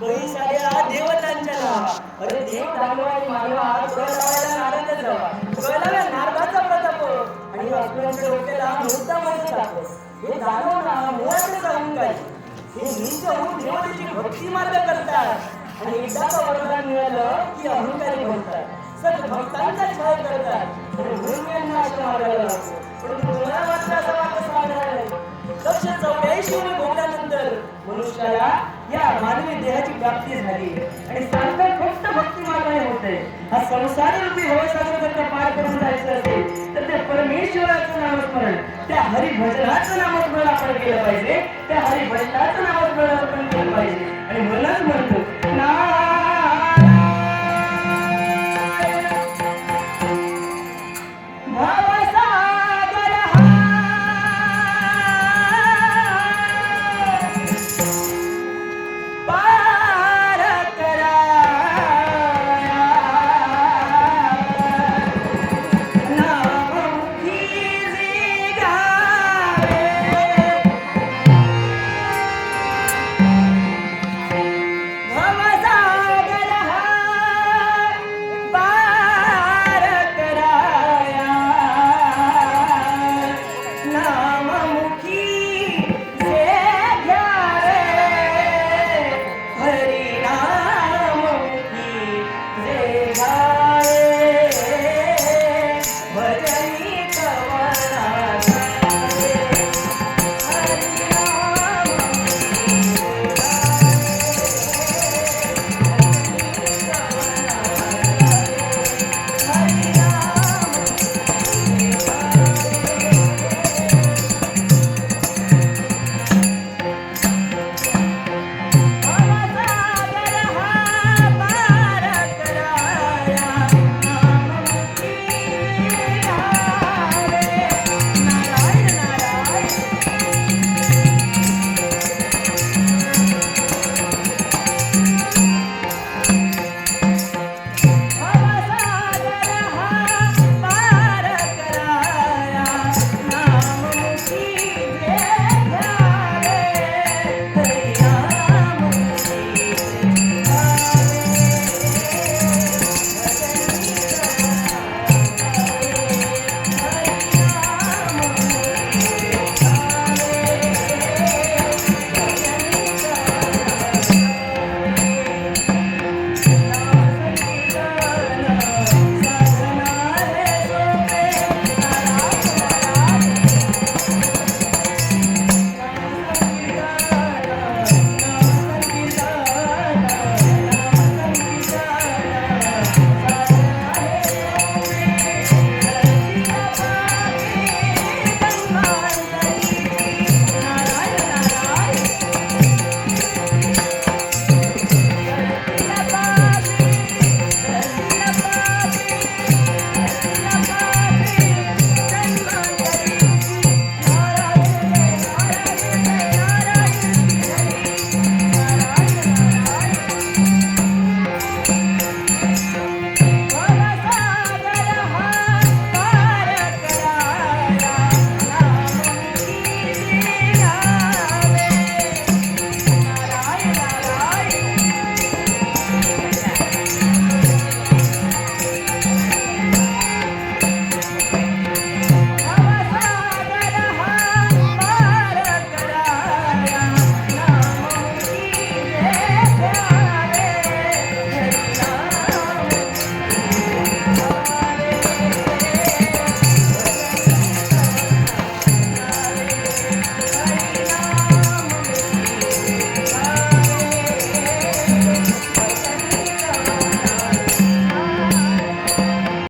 देवतांच्या नावा अरे देव दानव आणि मानवा नारायण जावा नारदाचा प्रताप आणि डोक्याला मध्ये टाकतो हे दानव ना मुळातच अहंकारी हे नीच होऊन देवतेची भक्ती मार्ग करतात. आणि एकदा वरदान मिळालं की अहंकारी बनतात सत भक्तांचा छळ करतात. आणि म्हणून यांना अशा लागतो. परंतु मला मात्र असं चौऱ्याऐंशी भोगल्यानंतर मनुष्याला मानवी देहाची प्राप्ती झाली. आणि सांगतात फक्त भक्ती मार्गाने होते. हा संसार रूपी भवसागर जर का पार करून जायचं असेल तर त्या परमेश्वराचं नामस्मरण त्या हरिभजनाचं नामस्मरण आपण केलं पाहिजे. त्या हरिभजनाचं नामस्मरण आपण केलं पाहिजे. आणि म्हणूनच म्हणतो